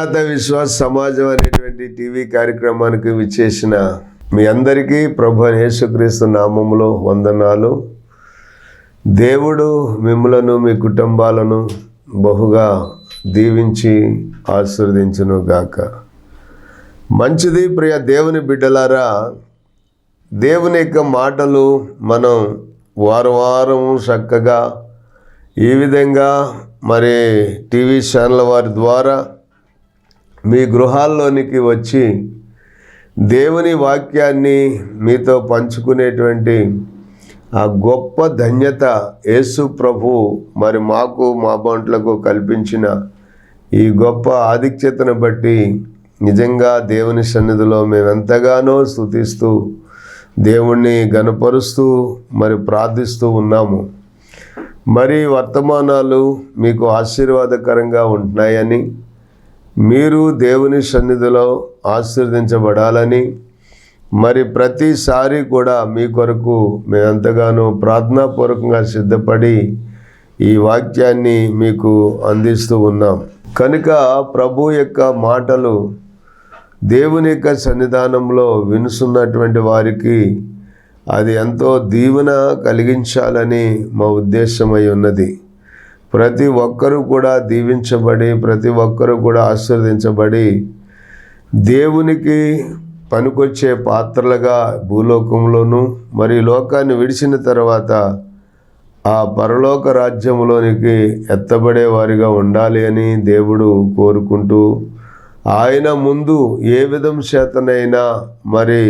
మరణాత విశ్వాస సమాజం అనేటువంటి టీవీ కార్యక్రమానికి విచ్చేసిన మీ అందరికీ ప్రభు యేసుక్రీస్తు నామములో వందనాలు. దేవుడు మిమ్మలను మీ కుటుంబాలను బహుగా దీవించి ఆశీర్వదించును గాక. మంచిది ప్రియ దేవుని బిడ్డలారా దేవుని యొక్క మాటలు మనం వారం వారం చక్కగా ఈ విధంగా మరి టీవీ ఛానల్ వారి ద్వారా మీ గృహాల్లోనికి వచ్చి దేవుని వాక్యాన్ని మీతో పంచుకునేటువంటి ఆ గొప్ప ధన్యత యేసు ప్రభు మరి మాకు మా బంట్లకు కల్పించిన ఈ గొప్ప ఆధిక్యతను బట్టి నిజంగా దేవుని సన్నిధిలో మేమెంతగానో స్థుతిస్తూ దేవుణ్ణి గనపరుస్తూ మరి ప్రార్థిస్తూ ఉన్నాము. మరి వర్తమానాలు మీకు ఆశీర్వాదకరంగా ఉంటున్నాయని మీరు దేవుని సన్నిధిలో ఆశీర్వదించబడాలని మరి ప్రతిసారి కూడా మీ కొరకు మేమెంతగానో ప్రార్థనాపూర్వకంగా సిద్ధపడి ఈ వాక్యాన్ని మీకు అందిస్తూ ఉన్నాం. కనుక ప్రభు యొక్క మాటలు దేవుని యొక్క సన్నిధానంలో వినుసున్నటువంటి వారికి అది ఎంతో దీవెన కలిగించాలని మా ఉద్దేశమై ఉన్నది. ప్రతి ఒక్కరూ కూడా దీవించబడి ప్రతి ఒక్కరూ కూడా ఆశీర్వదించబడి దేవునికి పనికొచ్చే పాత్రలుగా భూలోకంలోనూ మరి లోకాన్ని విడిచిన తర్వాత ఆ పరలోక రాజ్యంలోనికి ఎత్తబడే వారిగా ఉండాలి అని దేవుడు కోరుకుంటూ ఆయన ముందు ఏ విధం చేతనైనా మరి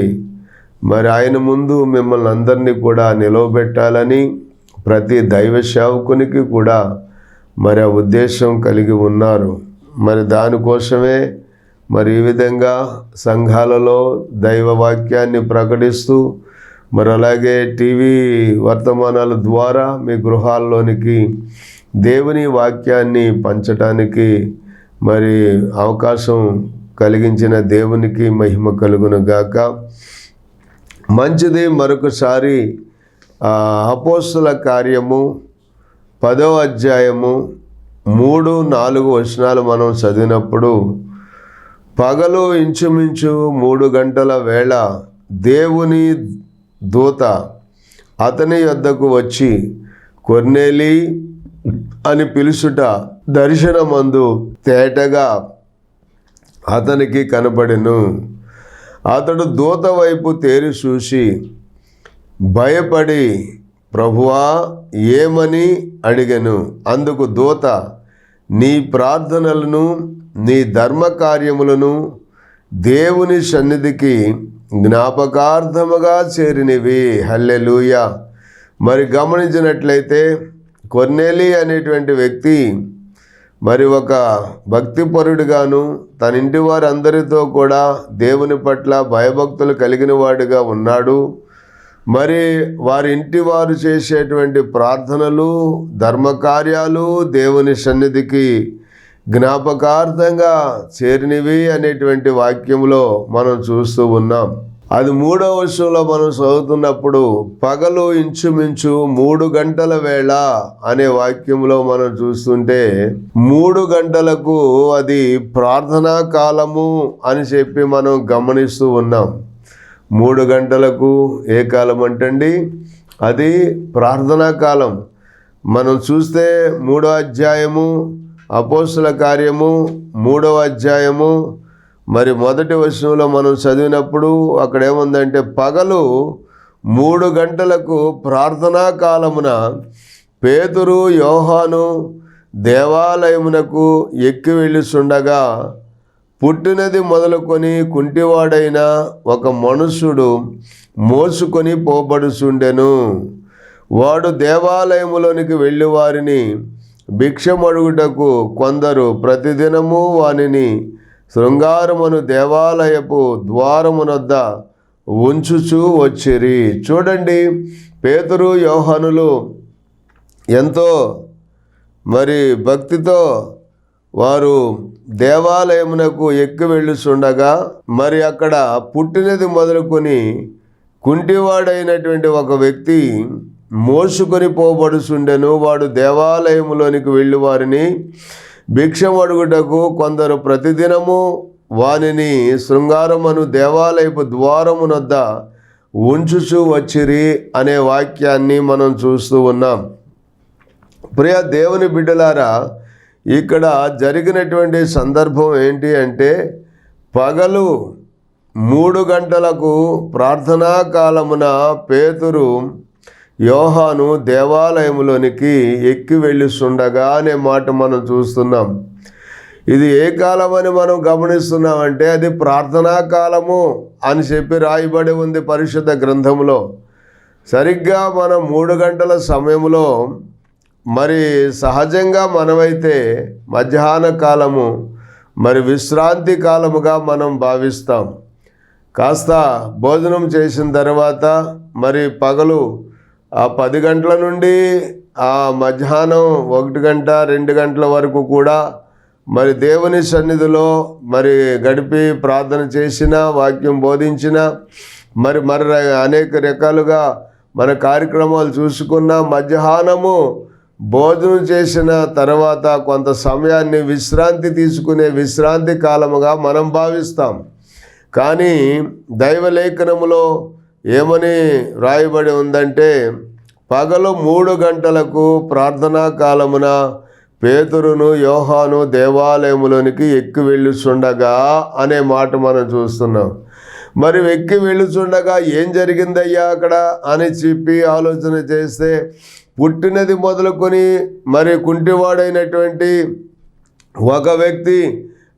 మరి ఆయన ముందు మిమ్మల్ని అందరినీ కూడా నిలవబెట్టాలని ప్రతి దైవ సేవకునికి కూడా మరి ఆ ఉద్దేశం కలిగి ఉన్నారు. మరి దానికోసమే మరి ఈ విధంగా సంఘాలలో దైవ వాక్యాన్ని ప్రకటిస్తూ మరి అలాగే టీవీ వర్తమానాల ద్వారా మీ గృహాల్లోనికి దేవుని వాక్యాన్ని పంచటానికి మరి అవకాశం కలిగించిన దేవునికి మహిమ కలుగును గాక మంచిది మరొకసారి అపోస్తుల కార్యము పదో అధ్యాయము మూడు నాలుగు వచనాలు మనం చదివినప్పుడు పగలు ఇంచుమించు మూడు గంటల వేళ దేవుని దూత అతని యొద్దకు వచ్చి కొన్నేలి అని పిలుచుట దర్శనమందు తేటగా అతనికి కనపడెను అతడు దూత వైపు తేరి చూసి భయపడి ప్రభువా ఏమని అడిగను? అందుకు దూత నీ ప్రార్థనలను నీ ధర్మకార్యములను దేవుని సన్నిధికి జ్ఞాపకార్థముగా చేరినవి. హల్లెలూయ. మరి గమనించినట్లయితే కొన్నేలి అనేటువంటి వ్యక్తి మరి ఒక భక్తిపరుడుగాను తన ఇంటి వారందరితో కూడా దేవుని పట్ల భయభక్తులు కలిగిన వాడుగా ఉన్నాడు. మరి వారి ఇంటి వారు చేసేటువంటి ప్రార్థనలు ధర్మకార్యాలు దేవుని సన్నిధికి జ్ఞాపకార్థంగా చేరినవి అనేటువంటి వాక్యంలో మనం చూస్తూ ఉన్నాం. అది మూడో వర్షంలో మనం చదువుతున్నప్పుడు పగలు ఇంచుమించు మూడు గంటల వేళ అనే వాక్యంలో మనం చూస్తుంటే మూడు గంటలకు అది ప్రార్థనా కాలము అని చెప్పి మనం గమనిస్తూ ఉన్నాం. మూడు గంటలకు ఏ కాలం అంటండి? అది ప్రార్థనా కాలం. మనం చూస్తే మూడో అధ్యాయము అపోస్తుల కార్యము మూడవ అధ్యాయము. మరి మొదటి వర్షంలో మనం చదివినప్పుడు అక్కడ ఏముందంటే పగలు మూడు గంటలకు ప్రార్థనా కాలమున పేతురు యోహాను దేవాలయమునకు ఎక్కి వెళ్ళిచుండగా పుట్టినది మొదలుకొని కుంటివాడైన ఒక మనుషుడు మోసుకొని పోబడుచుండెను. వాడు దేవాలయములోనికి వెళ్ళి వారిని భిక్షమడుగుటకు కొందరు ప్రతిదినము వానిని శృంగారమును దేవాలయపు ద్వారమునొద్ద ఉంచుచూ వచ్చిరి. చూడండి పేతురు యోహనులు ఎంతో మరి భక్తితో వారు దేవాలయమునకు ఎక్కి వెళ్ళుచుండగా మరి అక్కడ పుట్టినది మొదలుకొని కుంటివాడైనటువంటి ఒక వ్యక్తి మోసుకొని పోబడుచుండెను. వాడు దేవాలయములోనికి వెళ్ళి వారిని భిక్షం అడుగుటకు కొందరు ప్రతిదినము వానిని శృంగారమును దేవాలయపు ద్వారమునొద్ద ఉంచుచు వచ్చిరి అనే వాక్యాన్ని మనం చూస్తూ ఉన్నాం. ప్రియ దేవుని బిడ్డలారా ఇక్కడ జరిగినటువంటి సందర్భం ఏంటి అంటే పగలు మూడు గంటలకు ప్రార్థనా కాలమున పేతురు యోహాను దేవాలయంలోనికి ఎక్కి వెళ్ళిస్తుండగా అనే మాట మనం చూస్తున్నాం. ఇది ఏ కాలం అని మనం గమనిస్తున్నామంటే అది ప్రార్థనా కాలము అని చెప్పి రాయబడి ఉంది పరిశుద్ధ గ్రంథంలో సరిగ్గా మనం మూడు గంటల సమయంలో మరి సహజంగా మనమైతే మధ్యాహ్న కాలము మరి విశ్రాంతి కాలముగా మనం భావిస్తాం. కాస్త భోజనం చేసిన తర్వాత మరి పగలు ఆ పది గంటల నుండి ఆ మధ్యాహ్నం ఒకటి గంట రెండు గంటల వరకు కూడా మరి దేవుని సన్నిధిలో మరి గడిపి ప్రార్థన చేసిన వాక్యం బోధించిన మరి మరి అనేక రకాలుగా మన కార్యక్రమాలు చూసుకున్న మధ్యాహ్నము భోజనం చేసిన తర్వాత కొంత సమయాన్ని విశ్రాంతి తీసుకునే విశ్రాంతి కాలముగా మనం భావిస్తాం. కానీ దైవలేఖనములో ఏమని రాయబడి ఉందంటే పగలు మూడు గంటలకు ప్రార్థనా కాలమున పేతురును యోహాను దేవాలయములోనికి ఎక్కి వెళ్ళుచుండగా అనే మాట మనం చూస్తున్నాం. మరి ఎక్కి వెళ్ళుచుండగా ఏం జరిగిందయ్యా అక్కడ అని చెప్పి ఆలోచన చేస్తే పుట్టినది మొదలుకొని మరి కుంటివాడైనటువంటి ఒక వ్యక్తి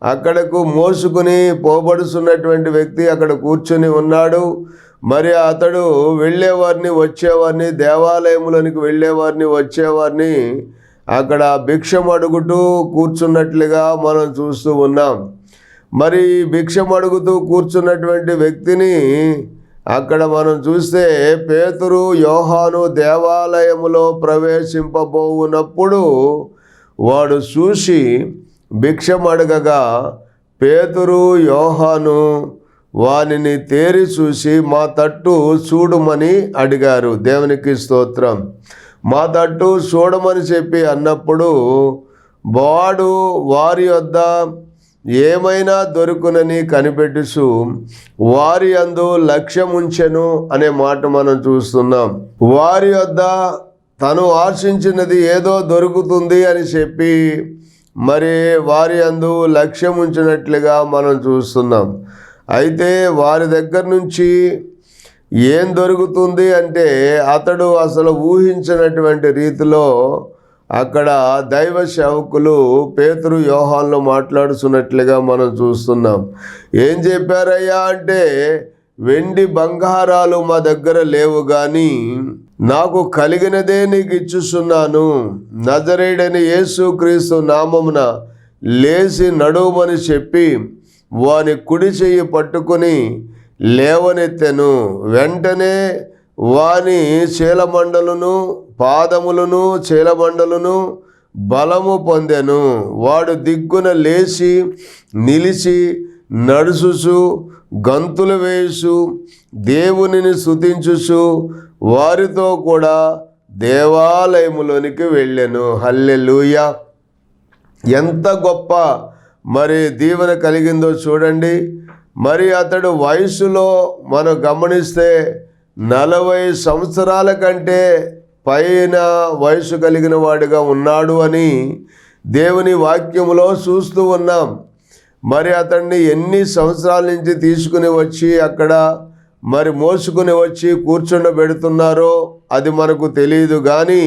అక్కడకు మోసుకుని పోబడుతున్నటువంటి వ్యక్తి అక్కడ కూర్చొని ఉన్నాడు. మరి అతడు వెళ్ళేవారిని వచ్చేవారిని దేవాలయములోనికి వెళ్ళేవారిని వచ్చేవారిని అక్కడ భిక్షం అడుగుతూ కూర్చున్నట్లుగా మనం చూస్తూ ఉన్నాం. మరి భిక్షం అడుగుతూ కూర్చున్నటువంటి వ్యక్తిని అక్కడ మనం చూస్తే పేతురు యోహాను దేవాలయములో ప్రవేశింపబోవునప్పుడు వాడు చూసి భిక్షం అడగగా పేతురు యోహాను వానిని తేరి చూసి మా తట్టు చూడమని అడిగారు దేవునికి స్తోత్రం. మా తట్టు చూడమని చెప్పి అన్నప్పుడు వాడు వారి వద్ద ఏమైనా దొరుకునని కనిపెట్టుచు వారి అందు లక్ష్యముంచెను అనే మాట మనం చూస్తున్నాం. వారి వద్ద తను ఆశించినది ఏదో దొరుకుతుంది అని చెప్పి మరి వారి అందు లక్ష్యం ఉంచినట్లుగా మనం చూస్తున్నాం. అయితే వారి దగ్గర నుంచి ఏం దొరుకుతుంది అంటే అతడు అసలు ఊహించినటువంటి రీతిలో అక్కడ దైవ సేవకులు పేతురు వ్యూహాల్లో మాట్లాడుతున్నట్లుగా మనం చూస్తున్నాం. ఏం చెప్పారయ్యా అంటే వెండి బంగారాలు మా దగ్గర లేవు కానీ నాకు కలిగినదే నీకు ఇచ్చుస్తున్నాను నజరేడని యేసుక్రీస్తు నామమున లేచి నడుమని చెప్పి వాని కుడి చెయ్యి పట్టుకుని లేవనెత్తెను. వెంటనే వాని చీలమండలును పాదములను చేలబండలను బలము పొందెను. వాడు దిగ్గున లేచి నిలిచి నడుచుచు గంతులు వేసు దేవునిని శుతించుచు వారితో కూడా దేవాలయములోనికి వెళ్ళాను. హల్లెలూయా. ఎంత గొప్ప మరి దీవెన కలిగిందో చూడండి. మరి అతడు వయసులో మనం గమనిస్తే నలభై సంవత్సరాల కంటే పైన వయసు కలిగిన వాడిగా ఉన్నాడు అని దేవుని వాక్యములో చూస్తూ ఉన్నాం. మరి అతన్ని ఎన్ని సంవత్సరాల నుంచి తీసుకుని వచ్చి అక్కడ మరి మోసుకుని వచ్చి కూర్చుండబెడుతున్నారో అది మనకు తెలియదు కానీ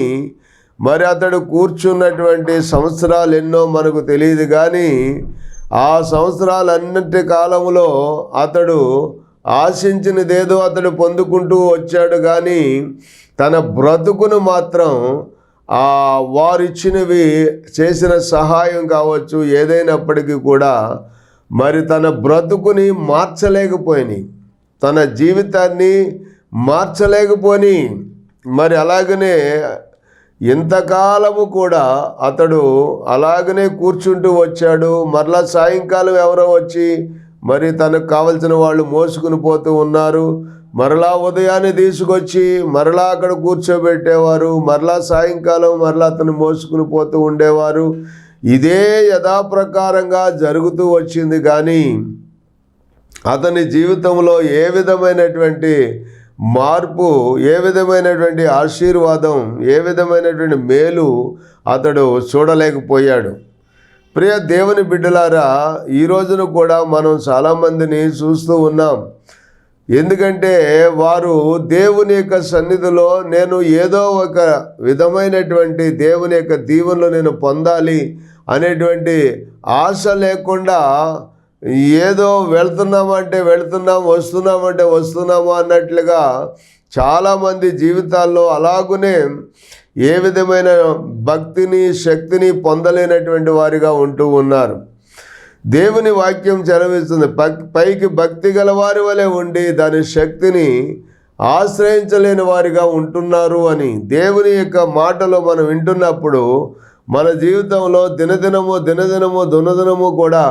మరి అతడు కూర్చున్నటువంటి సంవత్సరాలు ఎన్నో మనకు తెలియదు కానీ ఆ సంవత్సరాలన్నిటి కాలంలో అతడు ఆశించినదేదో అతడు పొందుకుంటూ వచ్చాడు కానీ తన బ్రతుకును మాత్రం వారిచ్చినవి చేసిన సహాయం కావచ్చు ఏదైనప్పటికీ కూడా మరి తన బ్రతుకుని మార్చలేకపోయినాయి తన జీవితాన్ని మార్చలేకపోని మరి అలాగనే ఇంతకాలము కూడా అతడు అలాగనే కూర్చుంటూ వచ్చాడు. మరలా సాయంకాలం ఎవరో వచ్చి మరి తనకు కావలసిన వాళ్ళు మోసుకుని పోతూ ఉన్నారు. మరలా ఉదయాన్నే తీసుకొచ్చి మరలా అక్కడ కూర్చోబెట్టేవారు మరలా సాయంకాలం మరలా అతను మోసుకుని పోతూ ఉండేవారు. ఇదే యథాప్రకారంగా జరుగుతూ వచ్చింది కానీ అతని జీవితంలో ఏ విధమైనటువంటి మార్పు ఏ విధమైనటువంటి ఆశీర్వాదం ఏ విధమైనటువంటి మేలు అతడు చూడలేకపోయాడు. ప్రియ దేవుని బిడ్డలారా ఈ రోజున కూడా మనం చాలామందిని చూస్తూ ఉన్నాం. ఎందుకంటే వారు దేవుని యొక్క సన్నిధిలో నేను ఏదో ఒక విధమైనటువంటి దేవుని యొక్క దీవెనలు నేను పొందాలి అనేటువంటి ఆశ లేకుండా ఏదో వెళ్తున్నామంటే వెళ్తున్నాం వస్తున్నామంటే వస్తున్నాము అన్నట్లుగా చాలామంది జీవితాల్లో అలాగునే ఏ విధమైన భక్తిని శక్తిని పొందలేనటువంటి వారిగా ఉంటూ ఉన్నారు. దేవుని వాక్యం చదివిస్తుంది. పైకి భక్తి గల వారి వలె ఉండి దాని శక్తిని ఆశ్రయించలేని వారిగా ఉంటున్నారు అని దేవుని యొక్క మాటలు మనం వింటున్నప్పుడు మన జీవితంలో దినదినము దినదినము దునదినము కూడా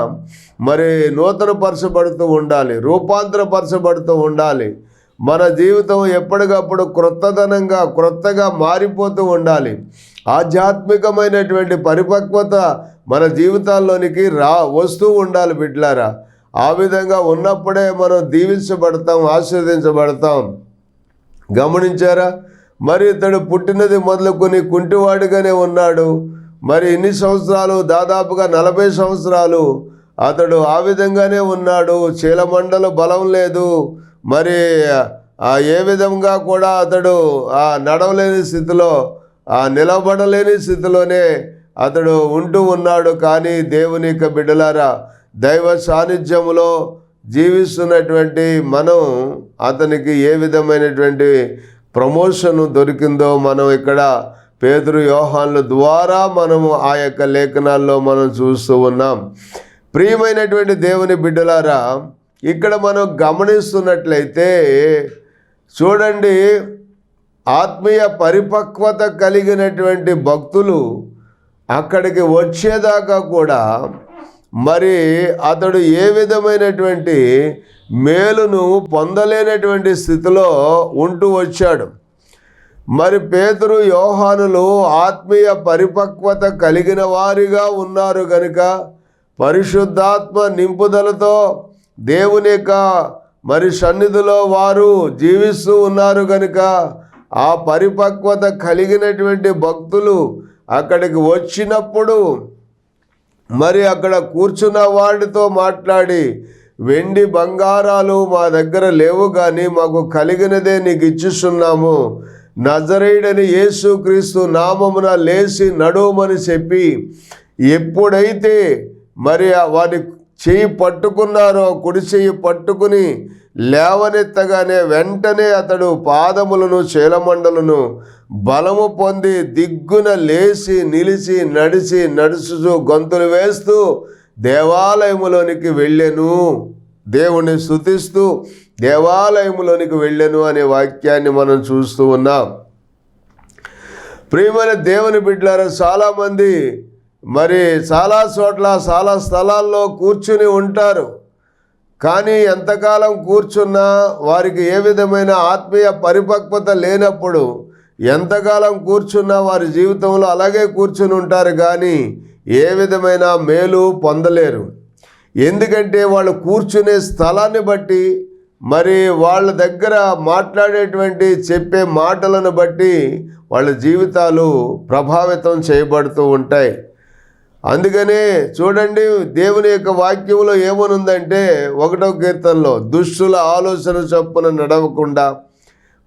మరి నూతనపరచబడుతూ ఉండాలి రూపాంతరపరచబడుతూ ఉండాలి. మన జీవితం ఎప్పటికప్పుడు క్రొత్తదనంగా క్రొత్తగా మారిపోతూ ఉండాలి. ఆధ్యాత్మికమైనటువంటి పరిపక్వత మన జీవితాల్లోనికి రా వస్తూ ఉండాలి బిడ్లారా. ఆ విధంగా ఉన్నప్పుడే మనం దీవించబడతాం ఆశీర్వదించబడతాం. గమనించారా? మరి ఇతడు పుట్టినది మొదలుకొని కుంటివాడిగానే ఉన్నాడు. మరి ఇన్ని సంవత్సరాలు? దాదాపుగా నలభై సంవత్సరాలు. అతడు ఆ విధంగానే ఉన్నాడు. చీలమండలు బలం లేదు. మరి ఏ విధంగా కూడా అతడు ఆ నడవలేని స్థితిలో ఆ నిలబడలేని స్థితిలోనే అతడు ఉంటూ ఉన్నాడు కానీ దేవుని యొక్క బిడ్డలారా దైవ సాన్నిధ్యములో జీవిస్తున్నటువంటి మనం అతనికి ఏ విధమైనటువంటి ప్రమోషన్ దొరికిందో మనం ఇక్కడ పేదరు యోహాన్ల ద్వారా మనము ఆ యొక్క లేఖనాల్లో మనం చూస్తూ ఉన్నాం. ప్రియమైనటువంటి దేవుని బిడ్డలారా ఇక్కడ మనం గమనిస్తున్నట్లయితే చూడండి ఆత్మీయ పరిపక్వత కలిగినటువంటి భక్తులు అక్కడికి వచ్చేదాకా కూడా మరి అతడు ఏ విధమైనటువంటి మేలును పొందలేనటువంటి స్థితిలో ఉంటూ వచ్చాడు. మరి పేతురు యోహానులు ఆత్మీయ పరిపక్వత కలిగిన వారిగా ఉన్నారు కనుక పరిశుద్ధాత్మ నింపుదలతో దేవుని యొక్క మరి సన్నిధిలో వారు జీవిస్తూ ఉన్నారు కనుక ఆ పరిపక్వత కలిగినటువంటి భక్తులు అక్కడికి వచ్చినప్పుడు మరి అక్కడ కూర్చున్న వాడితో మాట్లాడి వెండి బంగారాలు మా దగ్గర లేవు కానీ మాకు కలిగినదే నీకు ఇచ్చిస్తున్నాము. నజరేయుడని యేసుక్రీస్తు నామమున లేచి నడుమని చెప్పి ఎప్పుడైతే మరి వాని చెయ్యి పట్టుకున్నానో కుడి చెయ్యి పట్టుకుని లేవనెత్తగానే వెంటనే అతడు పాదములను శీలమండలను బలము పొంది దిగ్గున లేచి నిలిచి నడిచి నడుచుతూ గొంతులు వేస్తూ దేవాలయములోనికి వెళ్ళెను. దేవుణ్ణి స్థుతిస్తూ దేవాలయములోనికి వెళ్ళెను అనే వాక్యాన్ని మనం చూస్తూ ఉన్నాం. ప్రియమైన దేవుని బిడ్డలారా చాలామంది మరి చాలా చోట్ల చాలా స్థలాల్లో కూర్చుని ఉంటారు. కానీ ఎంతకాలం కూర్చున్నా వారికి ఏ విధమైన ఆత్మీయ పరిపక్వత లేనప్పుడు ఎంతకాలం కూర్చున్నా వారి జీవితంలో అలాగే కూర్చుని ఉంటారు కానీ ఏ విధమైన మేలు పొందలేరు. ఎందుకంటే వాళ్ళు కూర్చునే స్థలాన్ని బట్టి మరి వాళ్ళ దగ్గర మాట్లాడేటువంటి చెప్పే మాటలను బట్టి వాళ్ళ జీవితాలు ప్రభావితం చేయబడుతూ ఉంటాయి. అందుకనే చూడండి దేవుని యొక్క వాక్యంలో ఏమనుందంటే ఒకటో కీర్తనలో దుష్టుల ఆలోచన చొప్పున నడవకుండా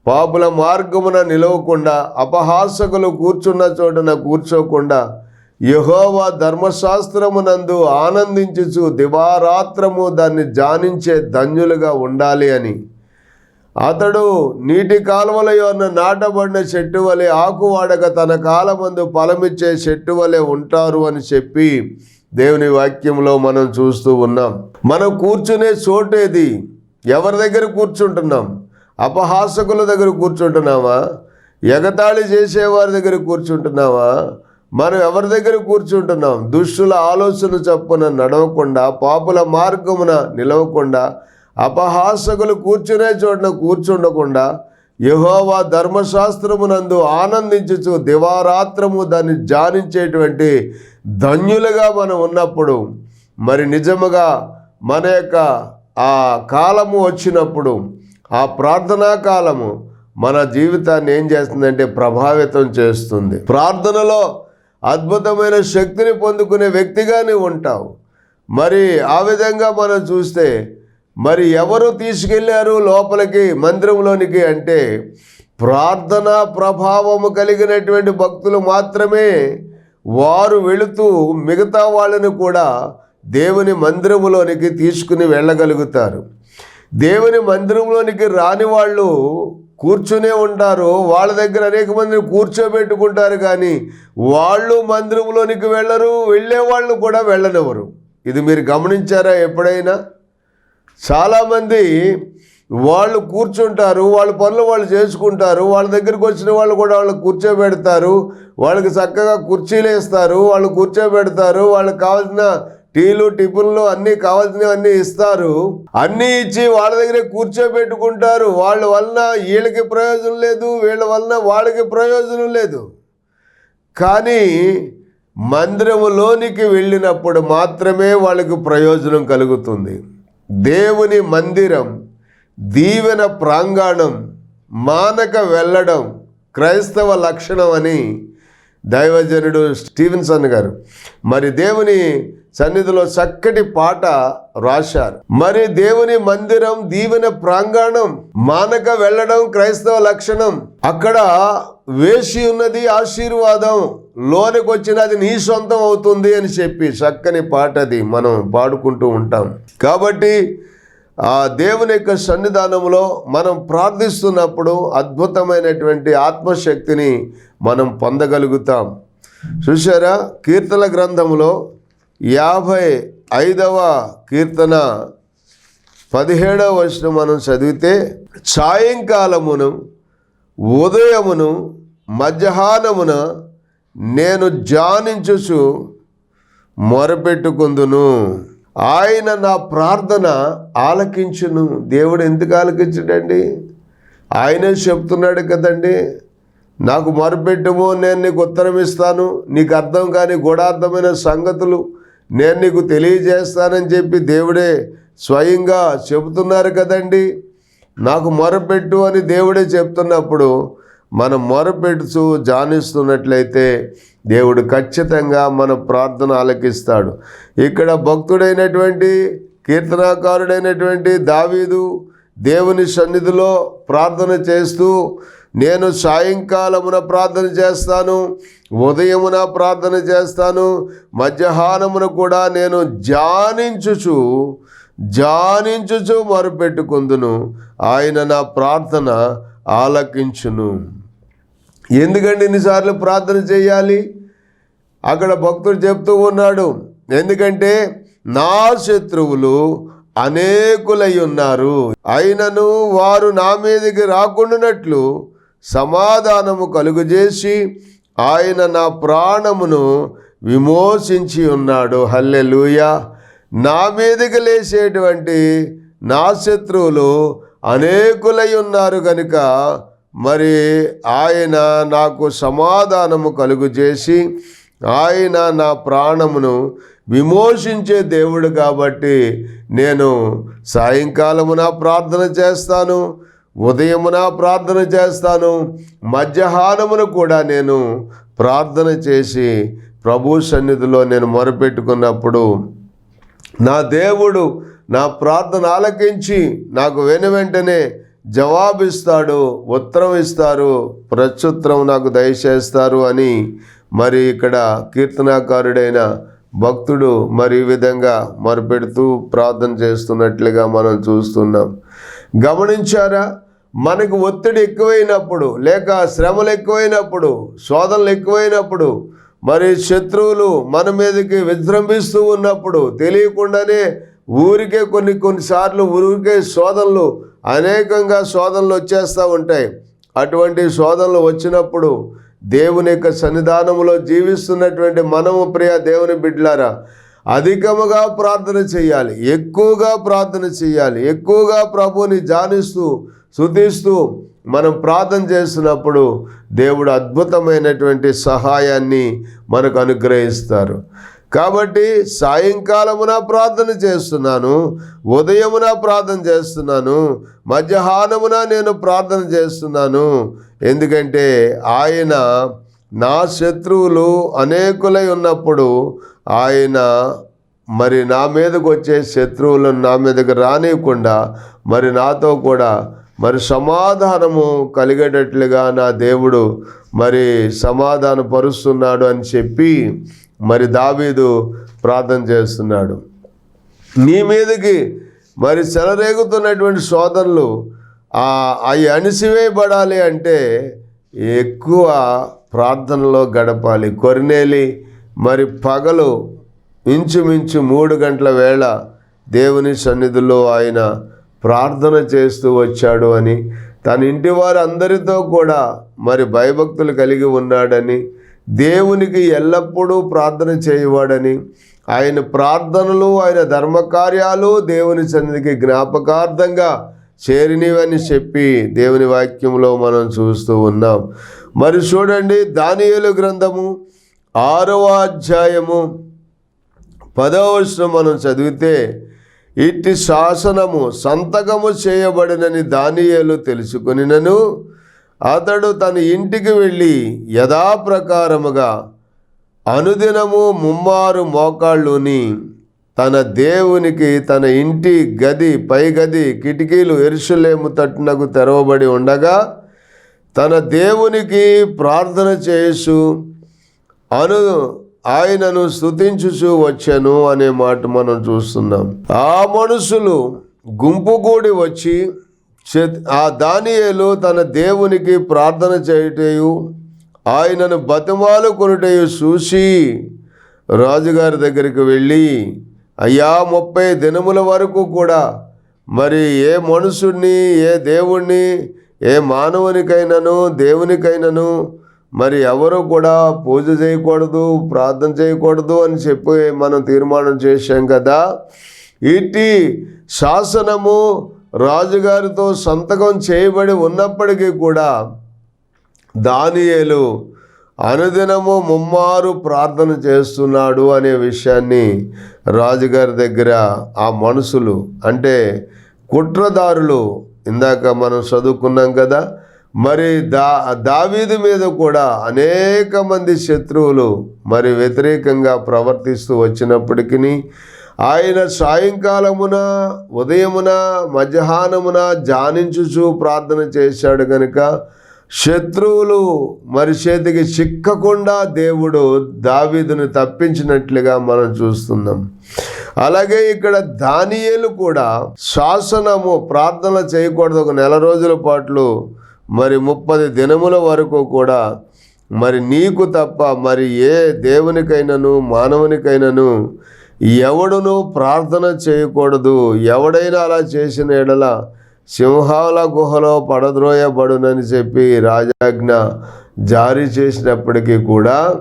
పాపుల మార్గమున నిలవకుండా అపహాసకులు కూర్చున్న చోటున కూర్చోకుండా యహోవా ధర్మశాస్త్రమునందు ఆనందించుచు దివారాత్రము దాన్ని జానించే ధన్యులుగా ఉండాలి అని. అతడు నీటి కాలువల యొన్న నాటబడిన చెట్టు వలె ఆకువాడక తన కాలమందు ఫలమిచ్చే చెట్టు వలె ఉంటారు అని చెప్పి దేవుని వాక్యంలో మనం చూస్తూ ఉన్నాం. మనం కూర్చునే చోటేది ఎవరి దగ్గర కూర్చుంటున్నాం? అపహాసకుల దగ్గర కూర్చుంటున్నామా? ఎగతాళి చేసేవారి దగ్గర కూర్చుంటున్నావా మనం ఎవరి దగ్గర కూర్చుంటున్నాం? దుష్టుల ఆలోచన చప్పున నడవకుండా పాపుల మార్గమున నిలవకుండా అపహాసకులు కూర్చునే చోట్ల కూర్చుండకుండా యహోవా ధర్మశాస్త్రమునందు ఆనందించుచు దివారాత్రము దాన్ని జానించేటువంటి ధన్యులుగా మనం ఉన్నప్పుడు మరి నిజముగా మన యొక్క ఆ కాలము వచ్చినప్పుడు ఆ ప్రార్థనా కాలము మన జీవితాన్ని ఏం చేస్తుందంటే ప్రభావితం చేస్తుంది. ప్రార్థనలో అద్భుతమైన శక్తిని పొందుకునే వ్యక్తిగానే ఉంటావు. మరి ఆ విధంగా మనం చూస్తే మరి ఎవరు తీసుకెళ్ళారు లోపలికి మందిరంలోనికి అంటే ప్రార్థనా ప్రభావము కలిగినటువంటి భక్తులు మాత్రమే. వారు వెళుతూ మిగతా వాళ్ళని కూడా దేవుని మందిరములోనికి తీసుకుని వెళ్ళగలుగుతారు. దేవుని మందిరంలోనికి రాని వాళ్ళు కూర్చునే ఉంటారు. వాళ్ళ దగ్గర అనేక మందిని కూర్చోబెట్టుకుంటారు కానీ వాళ్ళు మందిరంలోనికి వెళ్ళరు వెళ్ళే వాళ్ళు కూడా వెళ్ళనివ్వరు. ఇది మీరు గమనించారా ఎప్పుడైనా? చాలామంది వాళ్ళు కూర్చుంటారు వాళ్ళ పనులు వాళ్ళు చేసుకుంటారు వాళ్ళ దగ్గరికి వచ్చిన వాళ్ళు కూడా వాళ్ళు కూర్చోబెడతారు వాళ్ళకి చక్కగా కుర్చీలు వేస్తారు వాళ్ళు కూర్చోబెడతారు వాళ్ళకి కావాల్సిన టీలు టిఫిన్లు అన్నీ కావాల్సినవన్నీ ఇస్తారు. అన్నీ ఇచ్చి వాళ్ళ దగ్గరే కూర్చోబెట్టుకుంటారు వాళ్ళ వలన వీళ్ళకి ప్రయోజనం లేదు వీళ్ళ వలన వాళ్ళకి ప్రయోజనం లేదు. కానీ మందిరములోనికి వెళ్ళినప్పుడు మాత్రమే వాళ్ళకి ప్రయోజనం కలుగుతుంది. దేవుని మందిరం దీవెన ప్రాంగణం మానక వెళ్ళడం క్రైస్తవ లక్షణం అని దైవజనుడు స్టీవెన్సన్ గారు మరి దేవుని సన్నిధిలో చక్కటి పాట రాశారు. మరి దేవుని మందిరం దీవెన ప్రాంగణం మానక వెళ్ళడం క్రైస్తవ లక్షణం అక్కడ వేసి ఉన్నది ఆశీర్వాదం. లోనికి వచ్చినది నీ సొంతం అవుతుంది అని చెప్పి చక్కని పాట అది మనం పాడుకుంటూ ఉంటాం. కాబట్టి ఆ దేవుని యొక్క సన్నిధానంలో మనం ప్రార్థిస్తున్నప్పుడు అద్భుతమైనటువంటి ఆత్మశక్తిని మనం పొందగలుగుతాం. చూసారా కీర్తన గ్రంథంలో యాభై ఐదవ కీర్తన పదిహేడవ వచనం మనం చదివితే సాయంకాలమును ఉదయమును మధ్యాహ్నమున నేను జానించుచు మొరపెట్టుకుందును. ఆయన నా ప్రార్థన ఆలకించును. దేవుడు ఎందుకు ఆలకించడండి? ఆయనే చెప్తున్నాడు కదండి నాకు మొరపెట్టుము నేను నీకు ఉత్తరం ఇస్తాను. నీకు అర్థం కాని గూఢార్థమైన సంగతులు నేను నీకు తెలియజేస్తానని చెప్పి దేవుడే స్వయంగా చెబుతున్నారు కదండి. నాకు మొరపెట్టు అని దేవుడే చెప్తున్నప్పుడు మనం మొరపెడుచు జానిస్తున్నట్లయితే దేవుడు ఖచ్చితంగా మన ప్రార్థన ఆలకిస్తాడు. ఇక్కడ భక్తుడైనటువంటి కీర్తనాకారుడైనటువంటి దావీదు దేవుని సన్నిధిలో ప్రార్థన చేస్తూ నేను సాయంకాలమున ప్రార్థన చేస్తాను ఉదయమున ప్రార్థన చేస్తాను మధ్యాహ్నమున కూడా నేను జానించుచు ధ్యానించుచు మొరపెట్టుకుందును. ఆయన నా ప్రార్థన ఆలకించును. ఎందుకంటే ఇన్నిసార్లు ప్రార్థన చేయాలి? అక్కడ భక్తుడు చెప్తూ ఉన్నాడు ఎందుకంటే నా శత్రువులు అనేకులై ఉన్నారు. అయినను వారు నా మీదకి రాకుండానట్లు సమాధానము కలుగజేసి ఆయన నా ప్రాణమును విమోచించి ఉన్నాడు. హల్లెలూయా! నా మీదకి లేచేటువంటి నా శత్రువులు అనేకులై ఉన్నారు కనుక మరి ఆయన నాకు సమాధానము కలుగు చేసి ఆయన నా ప్రాణమును విమోచించే దేవుడు కాబట్టి నేను సాయంకాలమున ప్రార్థన చేస్తాను ఉదయమున ప్రార్థన చేస్తాను మధ్యాహ్నమును కూడా నేను ప్రార్థన చేసి ప్రభు సన్నిధిలో నేను మొరపెట్టుకున్నప్పుడు నా దేవుడు నా ప్రార్థన ఆలకించి నాకు వెను వెంటనే జవాబిస్తాడు ఉత్తరం ఇస్తారు ప్రత్యుత్తరం నాకు దయచేస్తారు అని మరి ఇక్కడ కీర్తనాకారుడైన భక్తుడు మరి ఈ విధంగా మరుపెడుతూ ప్రార్థన చేస్తున్నట్లుగా మనం చూస్తున్నాం. గమనించారా? మనకు ఒత్తిడి ఎక్కువైనప్పుడు లేక శ్రమలు ఎక్కువైనప్పుడు శోధనలు ఎక్కువైనప్పుడు మరి శత్రువులు మన మీదకి విజృంభిస్తూ ఉన్నప్పుడు తెలియకుండానే ఊరికే కొన్ని కొన్నిసార్లు ఊరికే శోధనలు అనేకంగా శోధనలు వచ్చేస్తూ ఉంటాయి. అటువంటి శోధనలు వచ్చినప్పుడు దేవుని యొక్క సన్నిధానంలో జీవిస్తున్నటువంటి మనము ప్రియ దేవుని బిడ్డలారా అధికముగా ప్రార్థన చేయాలి ఎక్కువగా ప్రార్థన చేయాలి ఎక్కువగా ప్రభుని జానిస్తూ శుద్ధిస్తూ మనం ప్రార్థన చేస్తున్నప్పుడు దేవుడు అద్భుతమైనటువంటి సహాయాన్ని మనకు అనుగ్రహిస్తారు. కాబట్టి సాయంకాలమున ప్రార్థన చేస్తున్నాను ఉదయమున ప్రార్థన చేస్తున్నాను మధ్యాహ్నమున నేను ప్రార్థన చేస్తున్నాను. ఎందుకంటే ఆయన నా శత్రువులు అనేకులై ఉన్నప్పుడు ఆయన మరి నా మీదకు వచ్చే శత్రువులను నా మీదకి రానియకుండా మరి నాతో కూడా మరి సమాధానము కలిగేటట్లుగా నా దేవుడు మరి సమాధాన పరుస్తున్నాడు అని చెప్పి మరి దావీదు ప్రార్థన చేస్తున్నాడు. నీ మీదకి మరి చెలరేగుతున్నటువంటి శోధనలు అవి అణిసివేయబడాలి అంటే ఎక్కువ ప్రార్థనలో గడపాలి. కొరినేలి మరి పగలు ఇంచుమించు మూడు గంటల వేళ దేవుని సన్నిధిలో ఆయన ప్రార్థన చేస్తూ వచ్చాడు అని తన ఇంటి వారందరితో కూడా మరి భయభక్తులు కలిగి ఉన్నాడని దేవునికి ఎల్లప్పుడూ ప్రార్థన చేయవాడని ఆయన ప్రార్థనలు ఆయన ధర్మకార్యాలు దేవుని సన్నిధికి జ్ఞాపకార్థంగా చేరినవని చెప్పి దేవుని వాక్యంలో మనం చూస్తూ ఉన్నాం. మరి చూడండి దానియేలు గ్రంథము ఆరవ అధ్యాయము పదవ వచనం మనం చదివితే ఇట్టి శాసనము సంతకము చేయబడినని దానియేలు తెలుసుకొనినను అతడు తన ఇంటికి వెళ్ళి యథాప్రకారముగా అనుదినము ముమ్మారు మోకాళ్ళుని తన దేవునికి తన ఇంటి గది పై గది కిటికీలు ఎరుసలేము తట్టునకు తెరవబడి ఉండగా తన దేవునికి ప్రార్థన చేసు అను ఆయనను స్తుతించుచు వచ్చాను అనే మాట మనం చూస్తున్నాం. ఆ మనుషులు గుంపుగూడి వచ్చి ఆ దానియేలు తన దేవునికి ప్రార్థన చేయుటయు ఆయనను బతిమాలు కొనుటయు చూసి రాజుగారి దగ్గరికి వెళ్ళి అయ్యా ముప్పై దినముల వరకు కూడా మరి ఏ మనుషుణ్ణి ఏ దేవుణ్ణి ఏ మానవునికైనాను దేవునికైనాను మరి ఎవరు కూడా పూజ చేయకూడదు ప్రార్థన చేయకూడదు అని చెప్పి మనం తీర్మానం చేశాం కదా. ఇటీ శాసనము రాజుగారితో సంతకం చేయబడి ఉన్నప్పటికీ కూడా దానియేలు అనుదినము ముమ్మారు ప్రార్థన చేస్తున్నాడు అనే విషయాన్ని రాజుగారి దగ్గర ఆ మనుషులు అంటే కుట్రదారులు ఇందాక మనం చదువుకున్నాం కదా మరి దా దావీదు మీద కూడా అనేక మంది శత్రువులు మరి వ్యతిరేకంగా ప్రవర్తిస్తూ వచ్చినప్పటికీ ఆయన సాయంకాలమున ఉదయమున మధ్యాహ్నమున జానించుచు ప్రార్థన చేశాడు కనుక శత్రువులు మరి చేతికి చిక్కకుండా దేవుడు దావీదును తప్పించినట్లుగా మనం చూస్తున్నాం. అలాగే ఇక్కడ దానియేలు కూడా శాసనము ప్రార్థన చేయకూడదు. ఒక నెల రోజుల పాటు మరి ముప్పది దినముల వరకు కూడా మరి నీకు తప్ప మరి ఏ దేవునికైనాను మానవునికైనాను ఎవడును ప్రార్థన చేయకూడదు. ఎవడైనా అలా చేసిన ఎడల సింహాల గుహలో పడద్రోయబడునని చెప్పి రాజాజ్ఞ జారీ చేసినప్పటికీ కూడా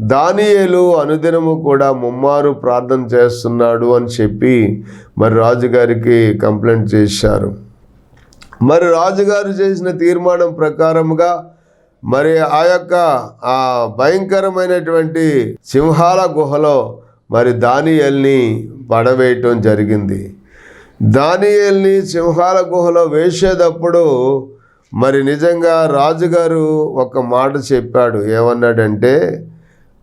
దానియేలు అనుదినము కూడా ముమ్మారు ప్రార్థన చేస్తున్నాడు అని చెప్పి మరి రాజుగారికి కంప్లైంట్ చేశారు. మరి రాజుగారు చేసిన తీర్మానం ప్రకారముగా మరి ఆ యొక్క ఆ భయంకరమైనటువంటి సింహాల గుహలో మరి దానియల్ని పడవేయటం జరిగింది. దానియల్ని సింహాల గుహలో వేసేటప్పుడు మరి నిజంగా రాజుగారు ఒక మాట చెప్పాడు. ఏమన్నాడంటే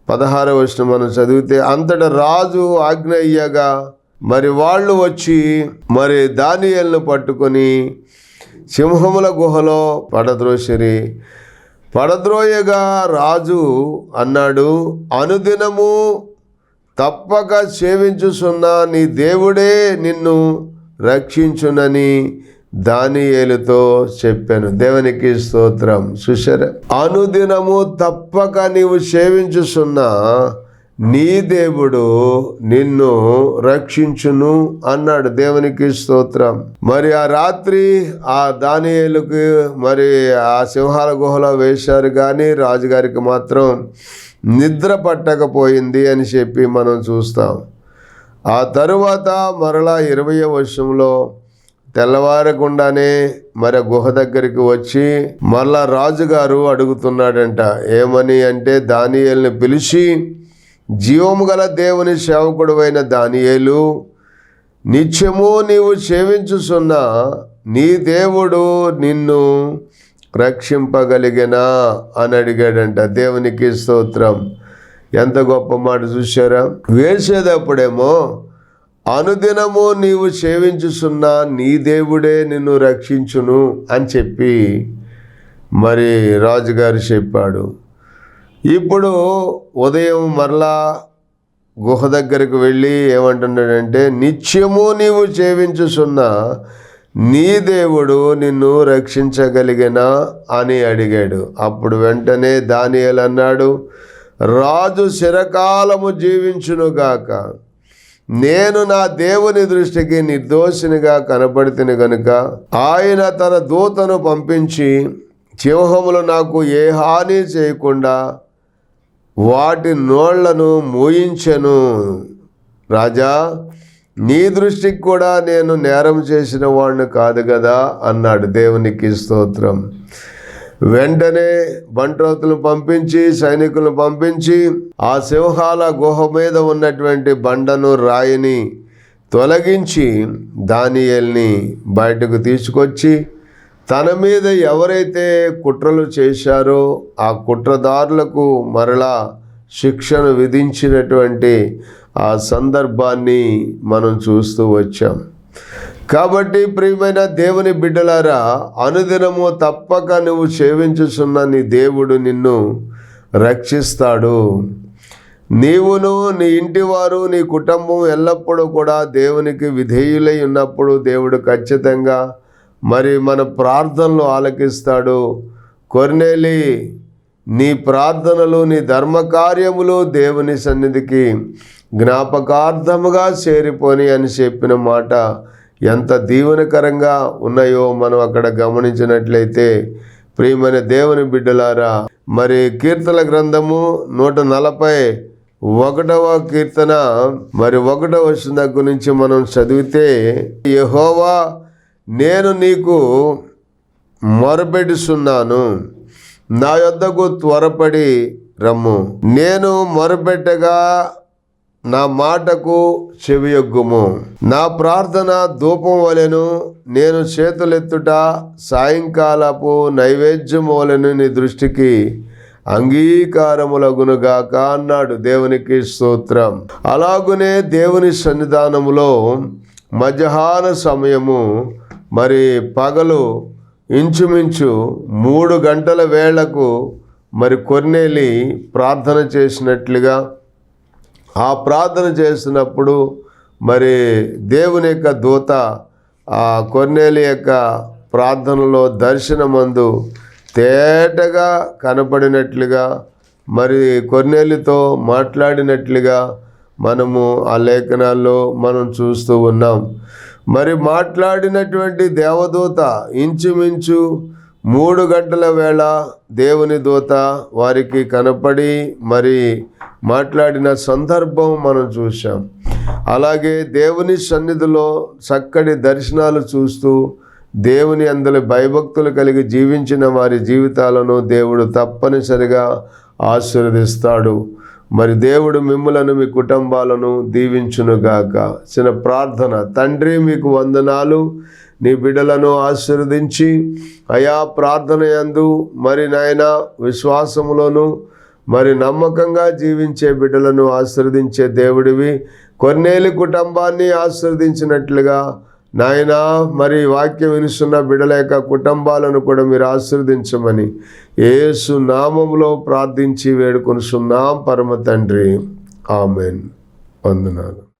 పదహారవ వచ్చిన మనం చదివితే అంతట రాజు ఆజ్ఞ ఇయ్యగా మరి వాళ్ళు వచ్చి మరి దానియల్ను పట్టుకొని సింహముల గుహలో పడద్రోసిరి. పడద్రోయగా రాజు అన్నాడు అనుదినము తప్పక సేవించుచున్న నీ దేవుడే నిన్ను రక్షించునని దానియేలుతో చెప్పాను. దేవునికి స్తోత్రం. సుశర అనుదినము తప్పక నీవు సేవించుచున్న నీ దేవుడు నిన్ను రక్షించును అన్నాడు. దేవునికి స్తోత్రం. మరి ఆ రాత్రి ఆ దానియేలుకి మరి ఆ సింహాల గుహలో వేశారు. కానీ రాజుగారికి మాత్రం నిద్ర పట్టకపోయింది అని చెప్పి మనం చూస్తాం. ఆ తరువాత మరలా ఇరవయ వర్షంలో తెల్లవారకుండానే మరి గుహ దగ్గరికి వచ్చి మరలా రాజుగారు అడుగుతున్నాడంట ఏమని అంటే దానియేల్ని పిలిచి జీవము గల దేవుని సేవకుడువైన దానియేలు నిత్యము నీవు సేవించుసున్న నీ దేవుడు నిన్ను రక్షింపగలిగినా? అని అడిగాడంట. దేవునికి స్తోత్రం. ఎంత గొప్ప మాట చూశారా? వేసేటప్పుడేమో అనుదినము నీవు సేవించుచున్న నీ దేవుడే నిన్ను రక్షించును అని చెప్పి మరి రాజుగారు చెప్పాడు. ఇప్పుడు ఉదయం మరలా గుహ దగ్గరకు వెళ్ళి ఏమంటున్నాడంటే నిత్యము నీవు సేవించుచున్న నీ దేవుడు నిన్ను రక్షించగలిగినా అని అడిగాడు. అప్పుడు వెంటనే దానియల్ అన్నాడు రాజు చిరకాలము జీవించునుగాక. నేను నా దేవుని దృష్టికి నిర్దోషినిగా కనపడితిని గనుక ఆయన తన దూతను పంపించి సింహములు నాకు ఏ హాని చేయకుండా వాటి నోళ్ళను మూయించెను. రాజా నీ దృష్టికి కూడా నేను నేరం చేసిన వాడిని కాదు కదా అన్నాడు దేవునికి స్తోత్రం. వెంటనే బంట్రోతులను పంపించి సైనికులను పంపించి ఆ సింహాల గుహ మీద ఉన్నటువంటి బండను రాయిని తొలగించి దానియల్ని బయటకు తీసుకొచ్చి తన మీద ఎవరైతే కుట్రలు చేశారో ఆ కుట్రదారులకు మరలా శిక్షను విధించినటువంటి ఆ సందర్భాన్ని మనం చూస్తూ వచ్చాం. కాబట్టి ప్రియమైన దేవుని బిడ్డలారా అనుదినము తప్పక నువ్వు సేవించుచున్న నీ దేవుడు నిన్ను రక్షిస్తాడు. నీవును నీ ఇంటి వారు నీ కుటుంబం ఎల్లప్పుడూ కూడా దేవునికి విధేయులై ఉన్నప్పుడు దేవుడు ఖచ్చితంగా మరి మన ప్రార్థనలు ఆలకిస్తాడు. కొర్నేలి నీ ప్రార్థనలు నీ ధర్మకార్యములు దేవుని సన్నిధికి జ్ఞాపకార్థముగా చేరిపోని అని చెప్పిన మాట ఎంత దీవెనకరంగా ఉన్నాయో మనం అక్కడ గమనించినట్లయితే ప్రియమైన దేవుని బిడ్డలారా మరి కీర్తన గ్రంథము నూట నలభై ఒకటవ కీర్తన మరి ఒకటవ వచ్చిన దగ్గర నుంచి మనం చదివితే యహోవా నేను నీకు మొరపెడుస్తున్నాను నా యొద్దకు త్వరపడి రమ్ము. నేను మొరపెట్టగా నా మాటకు చెవియొగ్గుము. నా ప్రార్థన ధూపం వలెను నేను చేతులెత్తుట సాయంకాలపు నైవేద్యం వలెను నీ దృష్టికి అంగీకారములగునుగాక అన్నాడు దేవునికి స్తోత్రం. అలాగునే దేవుని సన్నిధానములో మధ్యాహ్న సమయము మరి పగలు ఇంచుమించు మూడు గంటల వేళకు మరి కొన్నేలి ప్రార్థన చేసినట్లుగా ఆ ప్రార్థన చేసినప్పుడు మరి దేవుని యొక్క దూత ఆ కొన్నేలి యొక్క ప్రార్థనలో దర్శనమందు తేటగా కనపడినట్లుగా మరి కొన్నేలితో మాట్లాడినట్లుగా మనము ఆ లేఖనాల్లో మనం చూస్తూ ఉన్నాం. మరి మాట్లాడినటువంటి దేవదూత ఇంచుమించు మూడు గంటల వేళ దేవుని దూత వారికి కనపడి మరి మాట్లాడిన సందర్భం మనం చూసాం అలాగే దేవుని సన్నిధిలో చక్కటి దర్శనాలు చూస్తూ దేవుని అందరి భయభక్తులు కలిగి జీవించిన వారి జీవితాలను దేవుడు తప్పనిసరిగా ఆశీర్వదిస్తాడు. మరి దేవుడు మిమ్మలను మీ కుటుంబాలను దీవించునుగాక. చిన్న ప్రార్థన. తండ్రి మీకు వందనాలు. నీ బిడ్డలను ఆశీర్వదించి అయా ప్రార్థన యందు మరి నాయన విశ్వాసములోను మరి నమ్మకంగా జీవించే బిడ్డలను ఆశీర్వదించే దేవుడివి. కొన్నేళ్ళు కుటుంబాన్ని ఆశీర్వదించినట్లుగా నాయన మరి వాక్యం వినుస్తున్న బిడ్డల యొక్క కుటుంబాలను కూడా మీరు ఆశీర్వదించమని ఏసు నామములో ప్రార్థించి వేడుకొనుచున్నాం. పరమ తండ్రి. ఆమెన్. వందనాలు.